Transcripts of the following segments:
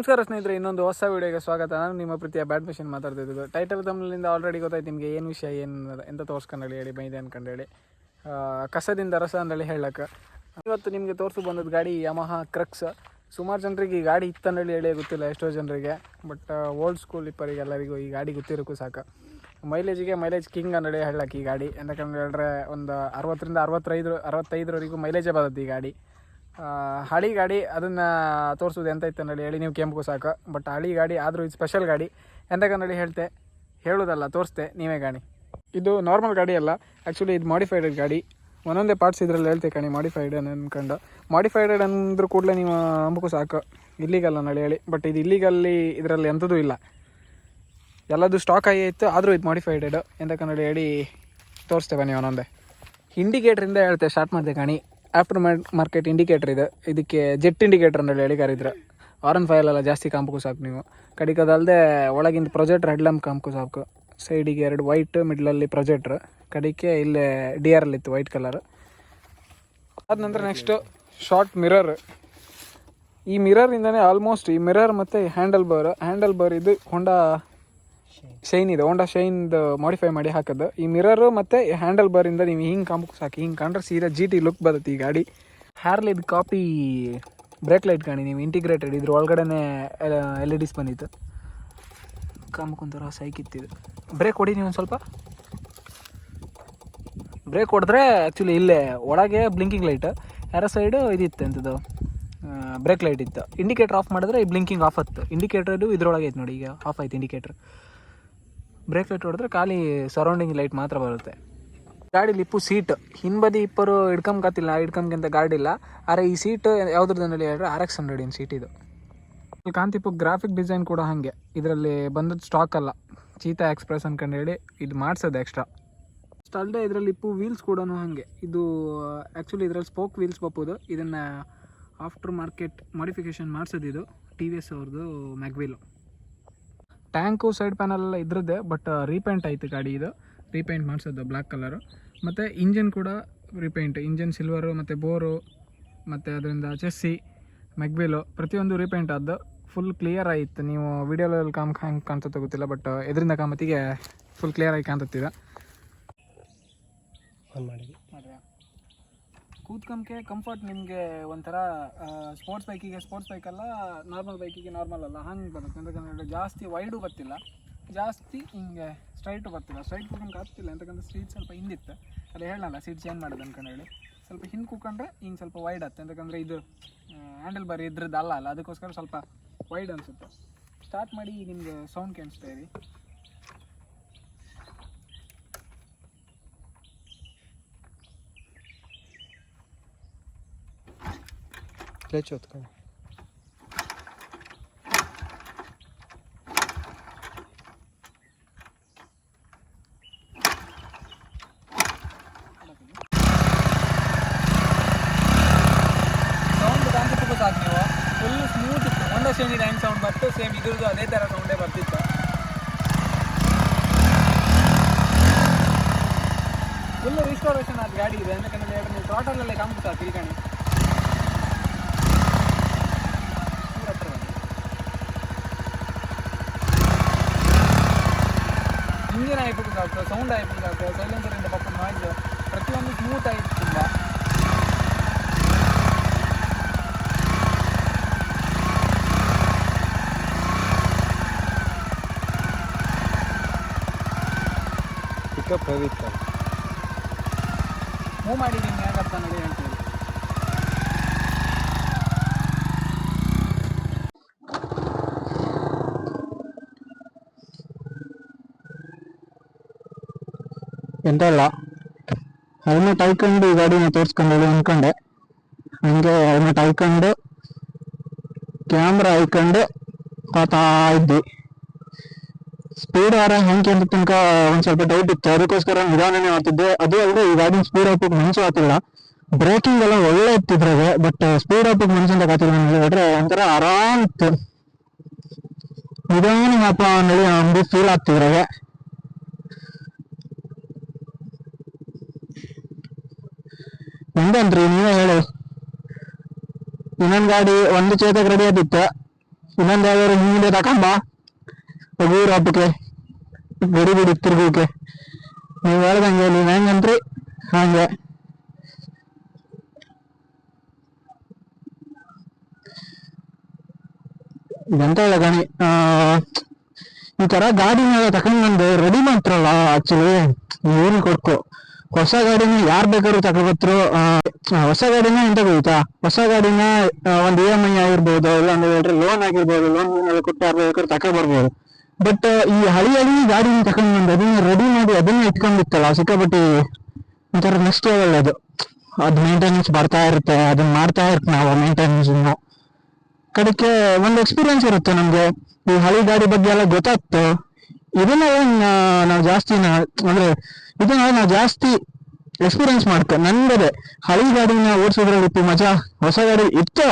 ನಮಸ್ಕಾರ ಸ್ನೇಹಿತರೆ, ಇನ್ನೊಂದು ಹೊಸ ವಿಡಿಯೋಗೆ ಸ್ವಾಗತ. ನಾನು ನಿಮ್ಮ ಪ್ರೀತಿಯ ಬ್ಯಾಡ್ಮಿಷನ್ ಮಾತಾಡ್ತಿದ್ದು ಟೈಟಲ್ ತಮ್ಮಲ್ಲಿಂದ ಆಲ್ರೆಡಿ ಗೊತ್ತಾಯ್ತು ನಿಮಗೆ ಏನು ವಿಷಯ, ಏನು ಎಂತ ತೋರ್ಸ್ಕೊಂಡು ಹೇಳಿ, ಬೈದೆ ಅಂದ್ಕೊಂಡು ಹೇಳಿ. ಕಸದಿಂದ ರಸ ಅಂದೇಳಿ ಹೇಳಕ್ಕೆ. ಇವತ್ತು ನಿಮಗೆ ತೋರಿಸು ಬಂದದ್ದು ಗಾಡಿ ಯಮಹ ಕ್ರಕ್ಸ್ ಸುಮಾರು ಜನರಿಗೆ ಈ ಗಾಡಿ ಇತ್ತಂದೇಳಿ ಹೇಳಿ ಗೊತ್ತಿಲ್ಲ, ಎಷ್ಟೋ ಜನರಿಗೆ. ಬಟ್ ಓಲ್ಡ್ ಸ್ಕೂಲ್ ಇಪ್ಪರಿಗೆ ಎಲ್ಲರಿಗೂ ಈ ಗಾಡಿ ಗೊತ್ತಿರೋಕ್ಕೂ ಸಾಕು. ಮೈಲೇಜಿಗೆ ಮೈಲೇಜ್ ಕಿಂಗ್ ಅಂದೇಳಿ ಹೇಳಕ್ಕೆ ಈ ಗಾಡಿ. ಎಂತಕಂದ್ರೆ ಹೇಳಿದ್ರೆ ಒಂದು ಅರವತ್ತರಿಂದ ಅರವತ್ತೈದು, ಅರವತ್ತೈದರವರೆಗೂ ಮೈಲೇಜೇ ಬರುತ್ತೆ ಈ ಗಾಡಿ. ಹಳಿ ಗಾಡಿ ಅದನ್ನು ತೋರಿಸೋದು ಎಂತ ಇತ್ತು ನೋಡಿ ಹೇಳಿ ನೀವು ಕೆಂಪು ಸಾಕು. ಬಟ್ ಹಳಿ ಗಾಡಿ ಆದರೂ ಇದು ಸ್ಪೆಷಲ್ ಗಾಡಿ. ಎಂತಕಂದೇಳಿ ಹೇಳ್ತೆ? ಹೇಳೋದಲ್ಲ, ತೋರಿಸ್ತೆ, ನೀವೇ ಗಾಡಿ. ಇದು ನಾರ್ಮಲ್ ಗಾಡಿ ಅಲ್ಲ ಆ್ಯಕ್ಚುಲಿ ಇದು ಮಾಡಿಫೈಡ್ ಗಾಡಿ. ಒಂದೊಂದೇ ಪಾರ್ಟ್ಸ್ ಇದರಲ್ಲಿ ಹೇಳ್ತೆ ಕಣಿ ಮಾಡಿಫೈಡ್ ಅನ್ಕೊಂಡು. ಮಾಡಿಫೈಡ್ ಅಂದ್ರೆ ಕೂಡಲೇ ನೀವು ಅಂಬಕು ಸಾಕು. ಇಲ್ಲಿಗಲ್ಲ ನೋಡಿ ಹೇಳಿ. ಬಟ್ ಇದು ಇಲ್ಲಿಗಲ್ಲಿ ಇದರಲ್ಲಿ ಎಂಥದ್ದು ಇಲ್ಲ. ಎಲ್ಲದು ಸ್ಟಾಕ್ ಆಗಿ ಇತ್ತು, ಆದರೂ ಇದು ಮಾಡಿಫೈಡೆಡು ಎಂತ ಕನ್ನಡಿ ಹೇಳಿ ತೋರಿಸ್ತೇವೆ ನೀವು ಒಂದೊಂದೇ. ಇಂಡಿಕೇಟ್ರಿಂದ ಹೇಳ್ತೆ ಸ್ಟಾರ್ಟ್ ಮಾಡಿದೆ ಕಾಣಿ. ಆಫ್ಟರ್ ಮಾರ್ಕೆಟ್ ಇಂಡಿಕೇಟರ್ ಇದೆ. ಇದಕ್ಕೆ ಜೆಟ್ ಇಂಡಿಕೇಟರ್ ಅಂತ ಹೇಳಿ ಕರಿದ್ರೆ. ಆರನ್ ಫೈಲೆಲ್ಲ ಜಾಸ್ತಿ ಕಾಂಪಕ್ಕೂ ಸಾಕು ನೀವು. ಕಡಿಕದಲ್ಲದೆ ಒಳಗಿಂದ ಪ್ರೊಜೆಕ್ಟ್ರ್ ಲ್ಯಾಂಪ್ ಕಾಂಪಕ್ಕೂ ಸಾಕು. ಸೈಡಿಗೆ ಎರಡು ವೈಟ್ ಮಿಡ್ಲಲ್ಲಿ ಪ್ರೊಜೆಕ್ಟ್ರ್ ಕಡಿಕೆ ಇಲ್ಲೇ ಡಿ ಆರ್ ಇತ್ತು ವೈಟ್ ಕಲರ್ ಅದ ನಂತರ ನೆಕ್ಸ್ಟು ಶಾರ್ಟ್ ಮಿರರ್ ಈ ಮಿರರಿಂದನೇ ಆಲ್ಮೋಸ್ಟ್ ಈ ಮಿರರ್ ಮತ್ತು ಹ್ಯಾಂಡಲ್ ಬಾರ್ ಹ್ಯಾಂಡಲ್ ಬಾರ್ ಇದು ಹೊಂಡಾ ಶೈನ್ ಇದೆ. ಹೋಂಡಾ ಶೈನ್ದು ಮಾಡಿಫೈ ಮಾಡಿ ಹಾಕೋದು. ಈ ಮಿರರ್ ಮತ್ತು ಹ್ಯಾಂಡಲ್ ಬಾರಿಂದ ನೀವು ಹಿಂಗೆ ಕಾಂಬಕ್ಕೆ ಸಾಕು. ಹಿಂಗೆ ಕಂಡ್ರೆ ಸೀದಾ ಜಿ ಟಿ ಲುಕ್ ಬರುತ್ತೆ ಈ ಗಾಡಿ. ಹ್ಯಾರ್ಲಿದ್ ಕಾಪಿ ಬ್ರೇಕ್ ಲೈಟ್ ಕಾಣಿ ನೀವು ಇಂಟಿಗ್ರೇಟೆಡ್ ಇದ್ರ ಒಳಗಡೆ ಎಲ್ ಇ ಡಿಸ್ ಬಂದಿತ್ತು. ಕಾಂಬಕ್ಕೊಂಥರ ಇತ್ತಿದೆ ಬ್ರೇಕ್ ಹೊಡಿ ನೀವು ಸ್ವಲ್ಪ. ಬ್ರೇಕ್ ಹೊಡೆದ್ರೆ ಆ್ಯಕ್ಚುಲಿ ಇಲ್ಲೇ ಒಳಗೆ ಬ್ಲಿಂಕಿಂಗ್ ಲೈಟ್ ಯಾರ ಸೈಡು ಇದಿತ್ತು ಎಂಥದ್ದು ಬ್ರೇಕ್ ಲೈಟ್ ಇತ್ತು. ಇಂಡಿಕೇಟರ್ ಆಫ್ ಮಾಡಿದ್ರೆ ಈ ಬ್ಲಿಂಕಿಂಗ್ ಆಫ್ ಆಯ್ತು ಇಂಡಿಕೇಟರ್ ಇದ್ರೊಳಗೆ ಐತೆ ನೋಡಿ ಈಗ. ಆಫ್ ಆಯ್ತು ಇಂಡಿಕೇಟರ್ ಬ್ರೇಕ್ ಲೈಟ್ ಹೊಡೆದ್ರೆ ಖಾಲಿ ಸರೌಂಡಿಂಗ್ ಲೈಟ್ ಮಾತ್ರ ಬರುತ್ತೆ. ಗಾಡಿ ಲಿಪ್ಪು ಸೀಟ್ ಹಿಂಬದಿ ಇಬ್ಬರು ಹಿಡ್ಕೊಂಬಕತ್ತಿಲ್ಲ ಹಿಡ್ಕೊಂಬಂತ ಗಾಡಿ ಇಲ್ಲ. ಆದರೆ ಈ ಸೀಟ್ ಯಾವುದ್ರದ್ದಲ್ಲಿ ಹೇಳಿದ್ರೆ R X hundred in seat ಇದು ಕಾಂತಿಪು ಗ್ರಾಫಿಕ್ ಡಿಸೈನ್ ಕೂಡ ಹಾಗೆ. ಇದರಲ್ಲಿ ಬಂದದ್ದು ಸ್ಟಾಕ್ ಅಲ್ಲ. ಚೀತಾ ಎಕ್ಸ್ಪ್ರೆಸ್ ಅನ್ಕೊಂಡು ಹೇಳಿ ಇದು ಮಾಡಿಸೋದು ಎಕ್ಸ್ಟ್ರಾ ಅಷ್ಟಲ್ಲದೆ ಇದರಲ್ಲಿ ಇಪ್ಪು ವೀಲ್ಸ್ ಕೂಡ ಹಾಗೆ. ಇದು ಆ್ಯಕ್ಚುಲಿ ಇದರಲ್ಲಿ ಸ್ಪೋಕ್ ವೀಲ್ಸ್ ಬಪ್ಪೋದು. ಇದನ್ನು ಆಫ್ಟರ್ ಮಾರ್ಕೆಟ್ ಮಾಡಿಫಿಕೇಷನ್ ಮಾಡಿಸೋದು ಇದು. ಟಿ ವಿ ಎಸ್ ಅವ್ರದ್ದು mag wheel tank side panel ಎಲ್ಲ ಇದ್ರದ್ದೇ ಬಟ್ ರೀಪೇಂಟ್ ಆಯಿತು ಗಾಡಿ ಇದು. ರೀಪೇಂಟ್ ಮಾಡಿಸೋದು ಬ್ಲ್ಯಾಕ್ ಕಲರು ಮತ್ತು ಇಂಜಿನ್ ಕೂಡ ರೀಪೇಂಟ್ ಇಂಜಿನ್ ಸಿಲ್ವರು ಮತ್ತು ಬೋರು ಮತ್ತು ಅದರಿಂದ ಚೆಸ್ಸಿ ಮೆಗ್ವಿಲು ಪ್ರತಿಯೊಂದು ರೀಪೇಂಟ್ ಆದ್ದು. ಫುಲ್ ಕ್ಲಿಯರ್ ಆಯಿತು ನೀವು ವಿಡಿಯೋದಲ್ಲಿ ಕಾಮ್ ಹಂಗೆ ಕಾಣ್ತಾ ಗೊತ್ತಿಲ್ಲ ಬಟ್ ಇದರಿಂದ ಕಾಮತಿಗೆ ಫುಲ್ ಕ್ಲಿಯರ್ ಆಗಿ ಮಾಡಿ ಕೂತ್ಕೊಂಬಕ್ಕೆ ಕಂಫರ್ಟ್ ನಿಮಗೆ ಒಂಥರ ಸ್ಪೋರ್ಟ್ಸ್ ಬೈಕಿಗೆ ಸ್ಪೋರ್ಟ್ಸ್ ಬೈಕಲ್ಲ ನಾರ್ಮಲ್ ಬೈಕಿಗೆ ನಾರ್ಮಲ್ ಅಲ್ಲ, ಹಂಗೆ ಬರುತ್ತೆ. ಅಂತಂದ್ರೆ ಜಾಸ್ತಿ ವೈಡು ಬರ್ತಿಲ್ಲ. ಜಾಸ್ತಿ ಹಿಂಗೆ ಸ್ಟ್ರೈಟು ಬರ್ತಿಲ್ಲ. ಸ್ಟ್ರೈಟ್ ಕೂತ್ಕೊಂಡು ಆಗ್ತಿಲ್ಲ ಅಂತಕ್ಕಂಥ ಸೀಟ್ ಸ್ವಲ್ಪ ಹಿಂದಿತ್ತು. ಅದು ಹೇಳಲ್ಲ ಸೀಟ್ ಚೇಂಜ್ ಮಾಡೋದು ಅಂದ್ಕೊಂಡು ಸ್ವಲ್ಪ ಹಿಂದೆ ಕೂತ್ಕೊಂಡ್ರೆ ಹಿಂಗೆ ಸ್ವಲ್ಪ ವೈಡ್ ಆಗುತ್ತೆ ಅಂತಕ್ಕಂದ್ರೆ ಇದು ಹ್ಯಾಂಡಲ್ ಬಾರಿ ಇದ್ರದ್ದು ಅಲ್ಲ ಅಲ್ಲ, ಅದಕ್ಕೋಸ್ಕರ ಸ್ವಲ್ಪ ವೈಡ್ ಅನಿಸುತ್ತೆ. ಸ್ಟಾರ್ಟ್ ಮಾಡಿ ನಿಮಗೆ ಸೌಂಡ್ ಕೇಳಿಸ್ತಾ ಇರಿ. ಕ್ಲಚ್ ಹೊತ್ಕೊಂಡು ಸೌಂಡ್ ಕಾಣ್ತಿತ್ತು ಸಾಕು ನೀವು ಫುಲ್ ಸ್ಮೂತ್ ಇತ್ತು ಒಂದೇ ಶೇನಿ ಹ್ಯಾಂಗ್ ಸೌಂಡ್ ಬರ್ತು ಸೇಮ್ ಇದ್ರದ್ದು ಅದೇ ಥರ ಸೌಂಡೇ ಬರ್ತಿತ್ತು ಫುಲ್ ರಿಸ್ಟೋರೇಷನ್ ಆದ ಗಾಡಿ ಇದೆ ಯಾಕಂದ್ರೆ ಎರಡು ನೀವು ಟೋಟಲಲ್ಲೇ ಕಾಣ್ತು ಸಾಕು ಇಂಜಿನ್ ಆಯ್ಬಿಟ್ಟು ಸಾಕು ಸೌಂಡ್ ಆಯ್ಬಿಟ್ಟು ಸಾಕು ಸೈಲೆನ್ಸರಿಂದ ಪಾಪ ನಾಯ್ಸ್ ಪ್ರತಿಯೊಂದು ಸ್ಮೂತ್ ಆಯ್ತು ತುಂಬ. ಪಿಕಪ್ ಹೆವಿ ಇತ್ತು ಮೂವ್ ಮಾಡಿದ್ದೀನಿ ಹೇಗತ್ತ ನೋಡಿ ಎಂತ ಇಲ್ಲ. ಹೆಲ್ಮೆಟ್ ಹಾಕೊಂಡು ಈ ಗಾಡಿನ ತೋರಿಸ್ಕೊಂಡು ಅನ್ಕೊಂಡೆ. ಹಂಗೆ ಹೆಲ್ಮೆಟ್ ಹಾಕೊಂಡು ಕ್ಯಾಮ್ರಾ ಹಾಕೊಂಡು ಪಾತಾ ಇದ್ವಿ ಸ್ಪೀಡ್ ಆರ ಹೆಂಗೆ ಅಂತ ತನಕ ಒಂದ್ ಸ್ವಲ್ಪ ಡೌಟ್ ಇತ್ತು. ಅದಕ್ಕೋಸ್ಕರ ನಿಧಾನನೇ ಮಾಡ್ತಿದ್ದೆ ಅದು ಅಲ್ಲದೆ ಈ ಗಾಡಿನ ಸ್ಪೀಡ್ ಹಾಕೋಕ್ ಮನ್ಸು ಆಗ್ತಿಲ್ಲ ಬ್ರೇಕಿಂಗ್ ಎಲ್ಲ ಒಳ್ಳೆ ಇತ್ತಿದ್ರೆ ಬಟ್ ಸ್ಪೀಡ್ ಹಾಕೋಕ್ ಮನ್ಸು ಅಂತ ಆತಿಲ್ಲ ಹೇಳಿದ್ರೆ ಒಂಥರ ಆರಾಮ್ ಇತ್ತು. ನಿಧಾನ ಹಾಪ ಅನ್ನೋದು ಫೀಲ್ ಆಗ್ತಿದ್ರಾಗೆ ಹೆಂಗಂತ್ರಿ ನೀವೇ ಹೇಳಿ. ಇನ್ನೊಂದ್ ಗಾಡಿ ಒಂದು ಚೇತಕ್ ರೆಡಿ ಆದಿತ್ತು ಇನ್ನೊಂದು ಯಾವ್ದಾದ್ರು ಹಿಂದೆ ತಕೊಂಬ ಊರು ಹಬ್ಬಕ್ಕೆ. ಗಡಿ ಬಿಡಿ ತಿರ್ಗೋಕೆ. ನೀವು ಹೇಳ್ದಂಗೆ, ನೀವು ಹೆಂಗಂತ್ರಿ ಹಂಗೆ. ಎಂತ ಹೇಳ ಗಣಿ ಈ ತರ ಗಾಡಿನೆಲ್ಲ ತಕೊಂಡ್ ಬಂದು ರೆಡಿ ಮಾಡ್ತಾರಲ್ಲ ಆಕ್ಚುಲಿ ಏನ್ ಕೊಡ್ಕೊ ಹೊಸ ಗಾಡಿನ ಯಾರ್ ಬೇಕಾದ್ರೂ ತಗೋಬತ್ರು ಹೊಸ ಗಾಡಿನ ಎಂತ ಗೊತ್ತಾ? ಹೊಸ ಗಾಡಿನ ಒಂದು ಇ ಎಂ ಐ ಆಗಿರ್ಬೋದು ಇಲ್ಲ ಅಂದ್ರೆ ಹೇಳಿದ್ರೆ ಲೋನ್ ಆಗಿರ್ಬೋದು ಲೋನ್ ಕೊಟ್ಟು ಯಾರು ಬೇಕಾದ್ರೂ ಬಟ್ ಈ ಹಳಿ ಹಳಿ ಗಾಡಿನ ತಕೊಂಡ್ ಬಂದು ಅದನ್ನ ರೆಡಿ ಮಾಡಿ ಅದನ್ನ ಇಟ್ಕೊಂಡಿತ್ತಲ್ಲ ಸಿಕ್ಕಾಪಟ್ಟಿ ಒಂಥರ ನೆಕ್ಸ್ಟ್ ಲೆವೆಲ್ ಅದು. ಅದ್ ಮೇಂಟೆನೆನ್ಸ್ ಬರ್ತಾ ಇರುತ್ತೆ ಅದನ್ನ ಮಾಡ್ತಾ ಇರ್ತೀವಿ ನಾವು ಮೇಂಟೆನೆನ್ಸ್ ಕಡೆಗೆ ಒಂದು ಎಕ್ಸ್ಪೀರಿಯನ್ಸ್ ಇರುತ್ತೆ ನಮ್ಗೆ. ಈ ಹಳಿ ಗಾಡಿ ಬಗ್ಗೆ ಎಲ್ಲ ಗೊತ್ತಾಗ್ತು. ಇದನ್ನ ಏನ್ ನಾವು ಜಾಸ್ತಿ ಅಂದ್ರೆ ಇದನ್ನ ನಾವು ಜಾಸ್ತಿ ಎಕ್ಸ್ಪೀರಿಯನ್ಸ್ ಮಾಡ್ತೇವೆ ನಂದದೆ ಹಳಿ ಗಾಡಿನ ಓಡಿಸೋದ್ರಲ್ಲಿ ಮಜಾ. ಹೊಸ ಗಾಡಿ ಇತ್ತು.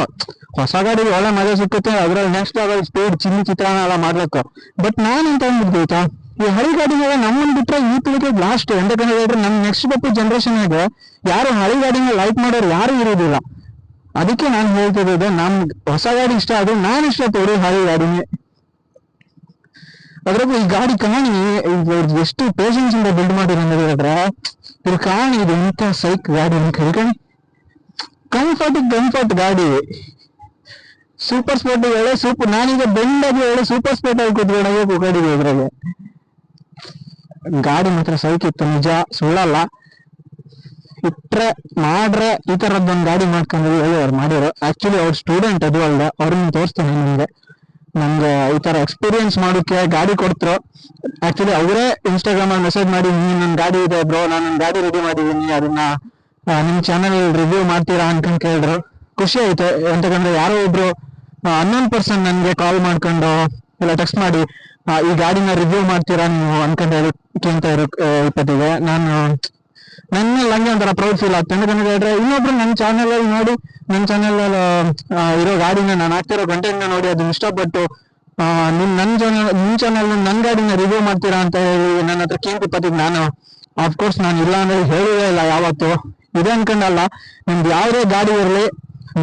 ಹೊಸ ಗಾಡಿ ಒಳ್ಳೆ ಮಜಾ ಸಿಕ್ಕುತ್ತೆ, ಅದ್ರಲ್ಲಿ ನೆಕ್ಸ್ಟ್ ಅದ್ರಲ್ಲಿ ಸ್ಪೀಡ್ ಚಿನ್ನಿ ಚಿತ್ರಾನ ಎಲ್ಲ ಮಾಡ್ಲಕ್ಕ ಬಟ್ ನಾನು ಅಂತ ಈ ಹಳಿ ಗಾಡಿನೆಲ್ಲ ನಮ್ಮನ್ ಬಿಟ್ರೆ ಈ ಪೀಳಿಗೆ ಲಾಸ್ಟ್ ಎಂತಕಂದ್ರೆ ಹೇಳಿದ್ರೆ ನಮ್ ನೆಕ್ಸ್ಟ್ ಬಪ್ಪು ಜನರೇಷನ್ ಆಗ ಯಾರು ಹಳಿ ಗಾಡಿನ ಲೈಕ್ ಮಾಡೋರು ಯಾರು ಇರೋದಿಲ್ಲ. ಅದಕ್ಕೆ ನಾನು ಹೇಳ್ತಿರೋದು, ನಮ್ ಹೊಸ ಗಾಡಿ ಇಷ್ಟ ಆದ್ರೆ ನಾನು ಇಷ್ಟಪಡೋದು ಹಳಿ ಗಾಡಿನೇ. ಅದ್ರಾಗೂ ಈ ಗಾಡಿ ಕಾಣಿ ಎಷ್ಟು ಪೇಷನ್ಸ್ ಇಂದ ಬಿಲ್ಡ್ ಮಾಡಿರ ಹೇಳಿದ್ರೆ ಇದು ಕಾಣಿ ಇದು ಎಂತ ಸೈಕ್ ಗಾಡಿ ಅಂತ ಹೇಳ್ಕೊಂಡು ಕಂಫರ್ಟ್ ಕಂಫರ್ಟ್ ಗಾಡಿ. ಸೂಪರ್ ಸ್ಪೋರ್ಟ್ ಒಳ್ಳೆ ಸೂಪರ್ ನಾನೀಗ ಬೆಂಡಾಗಿ ಒಳ್ಳೆ ಸೂಪರ್ ಸ್ಪೋರ್ಟ್ ಆಗಿ ಕೂತ್ಕೊಂಡೋಗಿ ಗಾಡಿಗೆ ಇದ್ರಾಗೆ. ಗಾಡಿ ಮಾತ್ರ ಸೈಕ್ ಇತ್ತು, ನಿಜ ಸುಳ್ಳಲ್ಲ. ಇಟ್ರೆ, ಮಾಡ್ರೆ, ಈ ತರದ್ದೊಂದು ಗಾಡಿ ಮಾಡ್ಕೊಂಡು ಹೇಳಿ ಅವ್ರು ಮಾಡಿರೋ ಆಕ್ಚುಲಿ ಅವ್ರ ಸ್ಟೂಡೆಂಟ್ ಅದು ಅಲ್ದೆ, ಅವ್ರನ್ನ ತೋರಿಸ್ತೇನೆ ನಿಮ್ಗೆ. ನಮ್ಗೆ ಈ ತರ ಎಕ್ಸ್ಪೀರಿಯನ್ಸ್ ಮಾಡೋಕೆ ಗಾಡಿ ಕೊಡ್ತರು. ಆಕ್ಚುಲಿ ಅವರೇ ಇನ್ಸ್ಟಾಗ್ರಾಮ್ ಅಲ್ಲಿ ಮೆಸೇಜ್ ಮಾಡಿ ನೀನ್ ನನ್ ಗಾಡಿ ಇದೆ ಬ್ರೋ ನಾನು ನನ್ ಗಾಡಿ ರೆಡಿ ಮಾಡಿದೀನಿ ಅದನ್ನ ನಿಮ್ ಚಾನಲ್ ರಿವ್ಯೂ ಮಾಡ್ತೀರಾ ಅನ್ಕೊಂಡ್ ಕೇಳಿದ್ರು. ಖುಷಿ ಆಯ್ತು. ಎಂತಕಂದ್ರೆ ಯಾರೋ ಒಬ್ರು ಅನ್ನೋನ್ ಪರ್ಸನ್ ನನ್ಗೆ ಕಾಲ್ ಮಾಡ್ಕೊಂಡು ಇಲ್ಲ ಟೆಕ್ಸ್ಟ್ ಮಾಡಿ ಈ ಗಾಡಿನ ರಿವ್ಯೂ ಮಾಡ್ತೀರಾ ನೀವು? ಅನ್ಕೊಂಡ್ ಹೇಳಿ ಕೇಳ್ತ ಇರೋ ಇಪ್ಪತ್ತಿಗೆ ನಾನು ನನ್ನಲ್ಲಿ ಹಂಗೆ ಒಂಥರ ಪ್ರೌಡ್ ಫೀಲ್ ಆಗ್ತದೆ ಯಾಕಂದ್ರೆ ಹೇಳಿದ್ರೆ ಇನ್ನೊಬ್ರು ನನ್ನ ಚಾನೆಲ್ ಅಲ್ಲಿ ನೋಡಿ ನನ್ನ ಚಾನೆಲ್ ಇರೋ ಗಾಡಿನ ನಾನು ಹಾಕ್ತಿರೋ ಕಂಟೆಂಟ್ ನೋಡಿ ಅದನ್ನ ಇಷ್ಟಪಟ್ಟು ನಿಮ್ ನನ್ನ ಚಾನಲ್ ನಿಮ್ ಚಾನಲ್ ನನ್ನ ಗಾಡಿನ ರಿವ್ಯೂ ಮಾಡ್ತೀರಾ ಅಂತ ಹೇಳಿ ನನ್ನ ಹತ್ರ ಕೇಂದ್ರ ಇಪ್ಪತ್ತಿಗೆ ನಾನು ಕೋರ್ಸ್ ನಾನು ಇಲ್ಲ ಅಂದ್ರೆ ಹೇಳುವೇ ಇಲ್ಲ ಯಾವತ್ತು. ಇದೆ ಅನ್ಕೊಂಡಲ್ಲ, ನಿಮ್ದು ಯಾವುದೇ ಗಾಡಿ ಇರಲಿ,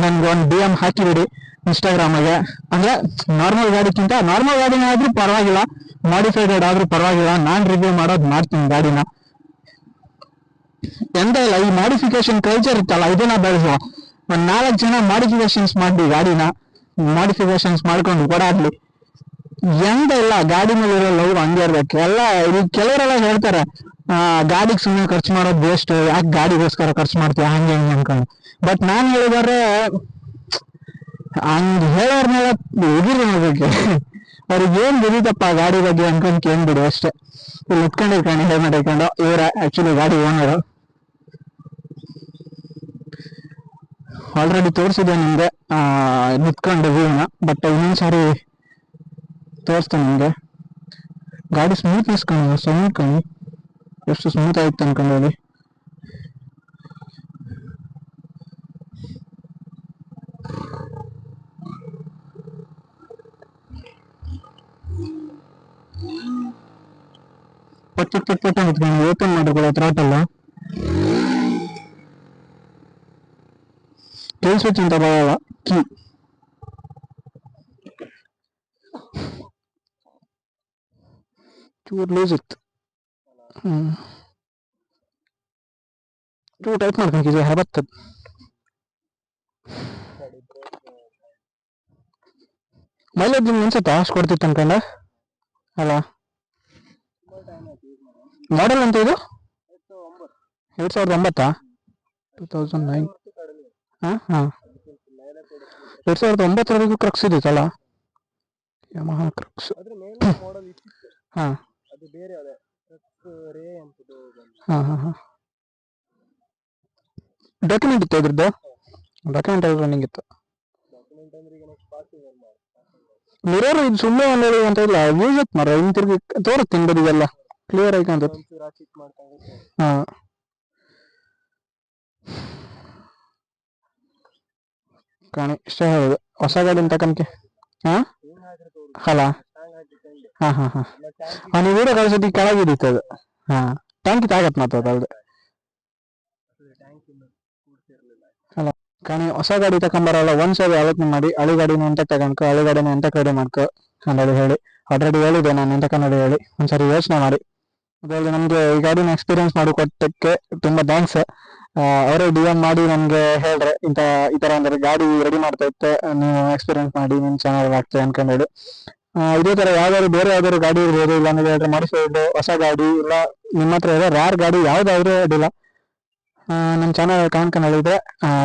ನನ್ಗೆ ಒಂದು ಡಿ ಎಂ ಹಾಕಿಬಿಡಿ ಇನ್ಸ್ಟಾಗ್ರಾಮಿಗೆ. ಅಂದ್ರೆ ನಾರ್ಮಲ್ ಗಾಡಿಕ್ಕಿಂತ ನಾರ್ಮಲ್ ಗಾಡಿನ ಆದ್ರೂ ಪರವಾಗಿಲ್ಲ ಮಾಡಿಫೈಡ್ ಆದ್ರೂ ಪರವಾಗಿಲ್ಲ, ನಾನ್ ರಿವ್ಯೂ ಮಾಡೋದು ಮಾಡ್ತೀನಿ ಗಾಡಿನ. ಎಂತ ಇಲ್ಲ, ಈ ಮಾಡಿಫಿಕೇಶನ್ ಕಲ್ಚರ್ ಇತ್ತಲ್ಲ, ಇದನ್ನ ಬೆಳೆಸುವ. ಒಂದ್ ನಾಲ್ಕು ಜನ ಮಾಡಿಫಿಕೇಶನ್ಸ್ ಮಾಡಿ ಗಾಡಿನ ಮಾಡಿಫಿಕೇಶನ್ಸ್ ಮಾಡ್ಕೊಂಡು ಓಡಾಡ್ಲಿ. ಎಂತ ಇಲ್ಲ, ಗಾಡಿ ಮೇಲೆ ಇರೋ ಲವ್ ಹಂಗೆ ಇರ್ಬೇಕು. ಎಲ್ಲ ಈಗ ಕೆಲವರೆಲ್ಲ ಹೇಳ್ತಾರೆ, ಆ, ಗಾಡಿಗೆ ಸುಮ್ಮನೆ ಖರ್ಚು ಮಾಡೋದು ಬೇಸ್ಟ್ ಯಾಕೆ ಗಾಡಿಗೋಸ್ಕರ ಖರ್ಚು ಮಾಡ್ತೀಯ, ಹಂಗೆ ಹಂಗೆ ಅನ್ಕೊಂಡು. ಬಟ್ ನಾನ್ ಹೇಳಿದಾರೆ ಹಂಗ್ ಹೇಳೋರ್ ಮೇಲೆ ಎದುರು ನೋಡ್ಬೇಕು. ಅವ್ರಿಗೆ ಏನ್ ಗೊತ್ತಿತ್ತಪ್ಪ ಗಾಡಿ ಬಗ್ಗೆ ಅನ್ಕೊಂಡ್ ಕೇಳ್ಬಿಡು ಅಷ್ಟೇ. ಇಲ್ಲಿ ಉತ್ಕೊಂಡಿರ್ಕೊಂಡು ಹೆಲ್ಮೆಟ್ ಹಾಕೊಂಡು ಇವ್ರ ಆಕ್ಚುಲಿ ಗಾಡಿ ಓನರು ಆಲ್ರೆಡಿ ತೋರಿಸಿದೆ ನಿಮಗೆ. ನಿಂತ್ಕೊಂಡು ವ್ಯೂನ ಬಟ್ ಇನ್ನೊಂದು ಸಾರಿ ತೋರಿಸ್ತೇನೆ ನಿಮಗೆ. ಗಾಡಿ ಸ್ಮೂತ್ನೆಸ್ ಇಸ್ಕೊಂಡು ಸೌಂಡ್ ಕಣಿ. ಎಷ್ಟು ಸ್ಮೂತ್ ಆಯ್ತು ಅನ್ಕೊಂಡೇಳಿ ಪಟ್ಟ ಪಟ್ಟ ಓಪನ್ ಮಾಡ್ಕೊಳ್ಳೋ ಥ್ರಾಟಲ್ಲ ಅಂತ ಬರಲ್ಲ ಕೀ ಚೂರು ಲೂಸ್ ಇತ್ತು ಹ್ಞೂ ಚೂರು ಟೈಟ್ ಮಾಡ್ಕೊಂಡಿದ್ದೆ ಹರಬತ್ತದ ಮೈಲೇಜ್ ನಿಮ್ಗೆ ಅನ್ಸುತ್ತಾ ಅಷ್ಟು ಕೊಡ್ತಿತ್ತು ಅನ್ಕೊಂಡ ಅಲ್ಲ ಮಾಡೆಲ್ ಅಂತ ಇದು ಎರಡ್ ಸಾವಿರದ ಒಂಬತ್ತಾ ಟೂ ತೌಸಂಡ್ ನೈನ್ ಹಾ ಹಾಂ. ಎರಡು ಸಾವಿರದ ಒಂಬತ್ತರವರೆಗೂ ಕ್ರಕ್ಸ್ ಯಮಹಾ ಕ್ರಕ್ಸ್ ಹಾ. ಅದು ಬೇರೆ ಅದೇ. ರೇ ಅಂತದ್ದು ಹಾ ಹಾ ಹಾ. ಡಾಕ್ಯುಮೆಂಟ್ ಇತ್ತು ಇದ್ರದ್ದು? ಡಾಕ್ಯುಮೆಂಟ್ ಎಲ್ಲ ರನ್ನಿಂಗ್ ಇತ್ತು. ಮಿರರ್ ಇದು ಸುಮ್ಮನೆ ಅನ್ನೋದು ಅಂತ ಇಲ್ಲ ಯೂಸ್ ಮರ ಹಿಂತಿರುಗಿ ತೋರುತ್ತೆ ಹಿಂಬದಿಗೆಲ್ಲ ಬದಿಗೆಲ್ಲ ಕ್ಲಿಯರ್ ಆಗಿ ಕಾಣ್ತದೆ ಹಾ. ಕಾಣಿ, ಇಷ್ಟ ಹೇಳೋದು ಹೊಸ ಗಾಡಿ ತಕಂಕೆ ಹಾ? ಹಲ ಹಾ ಹಾ ಹಾ. ನೀವು ವಿಡಿಯೋ ಕಳ್ಸೋದು ಅದು. ಹಾ. ಟ್ಯಾಂಕ್ ತಾಗತ್ ಮತ್ತೆ ಅದು ಕೂಡ್ಸಿರ್ಲಿಲ್ಲ కానీ ಹೊಸ ಗಾಡಿ ತಗೊಂಬರಲ್ಲ ಒಂದ್ಸರಿ ಆಲೋಚನೆ ಮಾಡಿ. ಹಳಿ ಗಾಡಿನ ಎಂತ ತಗೊಂಡ್ಕೊ, ಹಳಿ ಗಾಡಿನ ಎಂತ ಕಡೆ ಮಾಡ್ಕೊ ಅಂತ ಹೇಳಿ. ಆಲ್ರೆಡಿ ಹೇಳಿದೆ ನಾನು, ಎಂತ ಕನ್ನಡ ಹೇಳಿ. ಒಂದ್ಸರಿ ಯೋಚನೆ ಮಾಡಿ. ಅದರಲ್ಲಿ ನಮ್ಗೆ ಈ ಗಾಡಿನ ಎಕ್ಸ್ಪೀರಿಯನ್ಸ್ ಮಾಡಿ ಕೊಟ್ಟಕ್ಕೆ ತುಂಬಾ ಥ್ಯಾಂಕ್ಸ್ ಅವರೇ ಡಿ ಎಂ ಮಾಡಿ ನಮ್ಗೆ ಹೇಳ್ರೆ ಇಂತ ಈ ತರ ಅಂದ್ರೆ ಗಾಡಿ ರೆಡಿ ಮಾಡ್ತಾ ಇತ್ತು ನೀವು ಎಕ್ಸ್ಪೀರಿಯನ್ಸ್ ಮಾಡಿ ನಿಮ್ ಚೆನ್ನಾಗಿ ಆಗ್ತದೆ ಅನ್ಕೊಂಡು ಹೇಳಿ. ಇದೇ ತರ ಯಾವ್ದಾದ್ರು ಬೇರೆ ಯಾವ್ದಾದ್ರು ಗಾಡಿ ಇರ್ಬೋದು ಇಲ್ಲ ಅಂದ್ರೆ ಹೇಳಿದ್ರೆ ಮಾಡಿಸೋದು ಹೊಸ ಗಾಡಿ ಇಲ್ಲ ನಿಮ್ಮ ಹತ್ರ ಇದೆ ರಾರ್ ಗಾಡಿ ಯಾವ್ದಾದ್ರು ಅಡ್ಡಿಲ್ಲ. ಆ, ನಮ್ ಚಾನಲ್ ಕಾಣ್ಕೊಂಡು ಹೇಳಿದ್ರೆ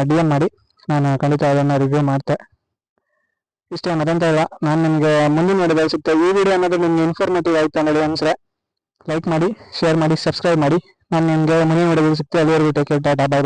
ಡಿ ಎಂ ಮಾಡಿ. ನಾನು ಖಂಡಿತ ಅದನ್ನ ರಿವ್ಯೂ ಮಾಡ್ತೆ. ಇಷ್ಟೇ ಮತ್ತಂತ ಇಲ್ಲ ನಾನು ನಿಮ್ಗೆ ಮುಂದಿನ ವಿಡಿಯೋದಲ್ಲಿ ಸಿಗ್ತೇವೆ ಈ ವಿಡಿಯೋ ಅನ್ನೋದು ನಿಮ್ಗೆ ಇನ್ಫಾರ್ಮೇಟಿವ್ ಆಯ್ತು ಅನ್ನೋದು ಅನ್ಸ್ರೆ ಲೈಕ್ ಮಾಡಿ ಶೇರ್ ಮಾಡಿ ಸಬ್ಸ್ಕ್ರೈಬ್ ಮಾಡಿ. ನಾನು ನಿಮ್ಗೆ ಮನೆ ವಿಡಿಯೋದಲ್ಲಿ ಸಿಗ್ತೆ ಅಲ್ಲಿವರೆಗೂ ಟೇಕ್ ಕೇರ್ ಟಾಟಾ ಬೈ